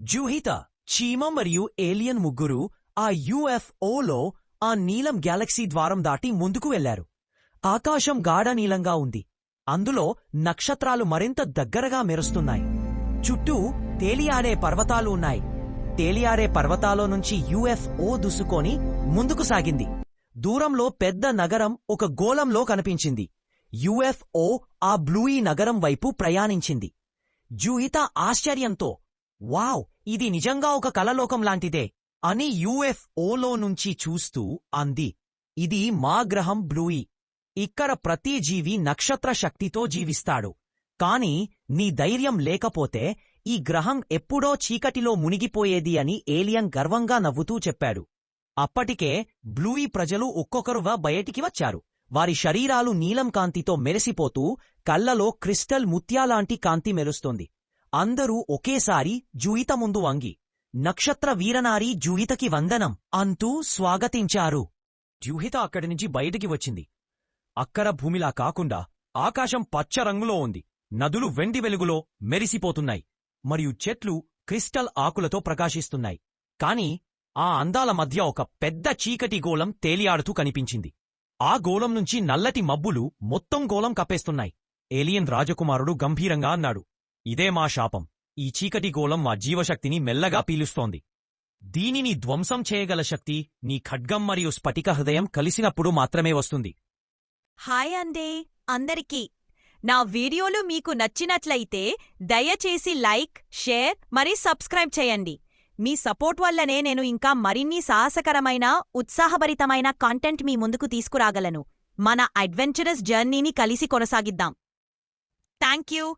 జూహిత చీమ మరియు ఏలియన్ ముగ్గురు ఆ యుఎఫ్ఓలో ఆ నీలం గ్యాలక్సీ ద్వారం దాటి ముందుకు వెళ్ళారు ఆకాశం గాఢ నీలంగా ఉంది. అందులో నక్షత్రాలు మరింత దగ్గరగా మెరుస్తున్నాయి. చుట్టూ తేలియాడే పర్వతాలు ఉన్నాయి. తేలియాడే పర్వతాలో నుంచి యుఎఫ్ఓ దుసుకొని ముందుకు సాగింది. దూరంలో పెద్ద నగరం ఒక గోళంలో కనిపించింది. యుఎఫ్ఓ ఆ బ్లూయి నగరం వైపు ప్రయాణించింది. జూహిత ఆశ్చర్యంతో వావ్ ఇది నిజంగా ఒక కలలోకం లాంటిదే అని యుఎఫ్ఓలో నుంచి చూస్తూ అంది. ఇది మా గ్రహం బ్లూయి. ఇక్కడ ప్రతి జీవి నక్షత్ర శక్తితో జీవిస్తాడు. కాని నీ ధైర్యం లేకపోతే ఈ గ్రహం ఎప్పుడో చీకటిలో మునిగిపోయేది అని ఏలియన్ గర్వంగా నవ్వుతూ చెప్పాడు. అప్పటికే బ్లూయి ప్రజలు ఒక్కొక్కరుగా బయటికి వచ్చారు. వారి శరీరాలు నీలం కాంతితో మెరిసిపోతూ కళ్ళలో క్రిస్టల్ ముత్యాలాంటి కాంతి మెరుస్తోంది. అందరూ ఒకేసారి జూయిత ముందు వంగి నక్షత్ర వీరనారి జూయితకి వందనం అంటూ స్వాగతించారు. జూహిత అక్కడి నుంచి బయటికి వచ్చింది. అక్కర భూమిలా కాకుండా ఆకాశం పచ్చ రంగులో ఉంది. నదులు వెండి వెలుగులో మెరిసిపోతున్నాయి. మరియు చెట్లు క్రిస్టల్ ఆకులతో ప్రకాశిస్తున్నాయి. కాని ఆ అందాల మధ్య ఒక పెద్ద చీకటి గోళం తేలియాడుతూ కనిపించింది. ఆ గోళం నుంచి నల్లటి మబ్బులు మొత్తం గోళం కప్పేస్తున్నాయి. ఏలియన్ రాజకుమారుడు గంభీరంగా అన్నాడు ఇదే మా శాపం. ఈ చీకటి గోళం మా జీవశక్తిని మెల్లగా పీలుస్తోంది. దీనిని ధ్వంసం చేయగల శక్తి నీ ఖడ్గం మరియు స్ఫటిక హృదయం కలిసినప్పుడు మాత్రమే వస్తుంది. హాయ్ అందే అందరికీ. నా వీడియోలు మీకు నచ్చినట్లయితే దయచేసి లైక్ షేర్ మరి సబ్స్క్రైబ్ చేయండి. మీ సపోర్ట్ వల్లనే నేను ఇంకా మరిన్ని సాహసకరమైన ఉత్సాహభరితమైన కాంటెంట్ మీ ముందుకు తీసుకురాగలను. మన అడ్వెంచరస్ జర్నీని కలిసి కొనసాగిద్దాం. Thank you.